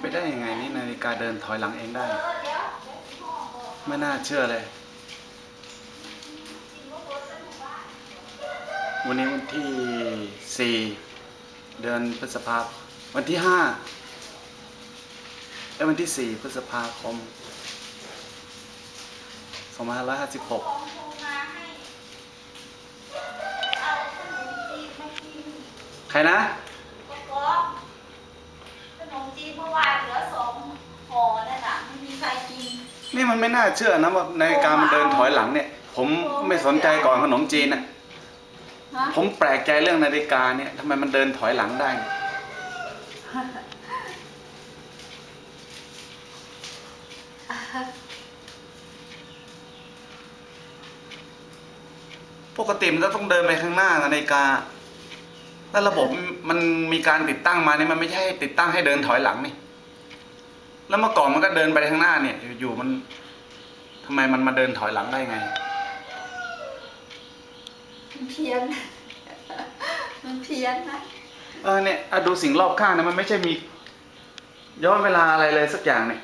ไปได้ยังไงนี่นาฬิกาเดินถอยหลังเองได้ ไม่น่าเชื่อเลย วันนี้วันที่สี่เดือนพฤษภาคมวันที่ห้าเอ้วันที่สี่พฤษภาคมสองพันห้าร้อยห้าสิบหกใครนะ ขนมจีนเมื่อวานเหลือสองห่อนั่นน่ะไม่มีใครกิ นนี่มันไม่น่าเชื่อนะว่านาฬิกามันเดินถอยหลังเนี่ย ผมไม่สนใจก่อนขนมจีนน่ะฮะผมแปลกใจเรื่องนาฬิกาเนี่ยทำไมมันเดินถอยหลังได้เนี่ยปกติมันจะต้องเดินไปข้างหน้านาฬิกา แล้วระบบมันมีการติดตั้งมาเนี่ยมันไม่ใช่ให้ติดตั้งให้เดินถอยหลังนี่ แล้วเมื่อก่อนมันก็เดินไปข้างหน้าเนี่ย อยู่ๆมันทำไมมันมาเดินถอยหลังได้ไง มันเพี้ยน มันเพี้ยนนะ เออเนี่ยอะดูสิ่งรอบข้างนะมันไม่ใช่มี ย้อนเวลาอะไรเลยสักอย่างเนี่ย